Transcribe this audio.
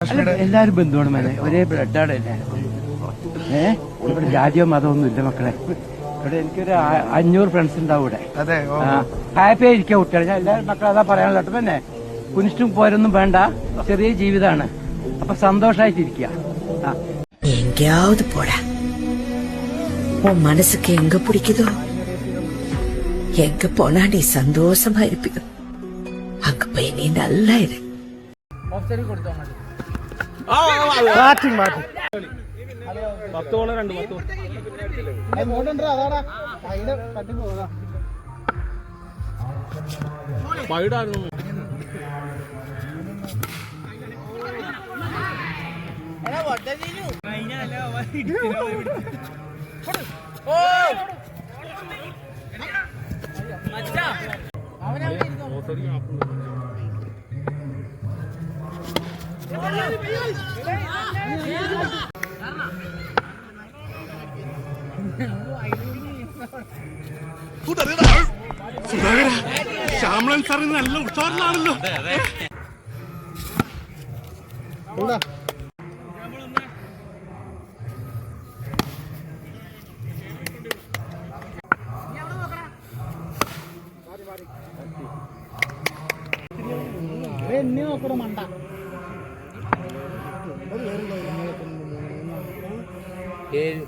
അല്ല, എല്ലാരും ബന്ധുവാണ് മേലെ ഒരേ ബ്ലഡാണ് എല്ലാരും ഏ ഇവിടെ ജാതിയോ മതമൊന്നും ഇല്ല മക്കളെ ഇവിടെ എനിക്കൊരു ആ- അഞ്ഞൂറ് ഫ്രണ്ട്സ് ഉണ്ടാവും ഇവിടെ അതെ ഓ. ഹാപ്പി ആയിരിക്കുക കുട്ടികളെ ഞാൻ എല്ലാവരും മക്കളെ അതാ പറയാനുള്ള കേട്ടോ പിന്നെ കുനിഷ്ടും പോരൊന്നും വേണ്ട ചെറിയ ജീവിതമാണ് അപ്പൊ സന്തോഷമായിട്ടിരിക്കുക ആ எங்கேயாவது போடா உன் மனசுக்கு எங்க பிடிக்குதோ எங்க போனா நீ சந்தோஷமா இருப்பியோ அங்க போய் நீ நல்லா இரு ബാറ്റിംഗ് ബാറ്റിംഗ് പത്ത്. ബോൾ രണ്ട് പത്ത് ബോൾ വൈഡായിരുന്നു ശ്യാമളൻ സാറിന് നല്ല ഉത്സാഹത്തിലാണല്ലോ എന്നെ നോക്കണം മണ്ട? ഏഴ്.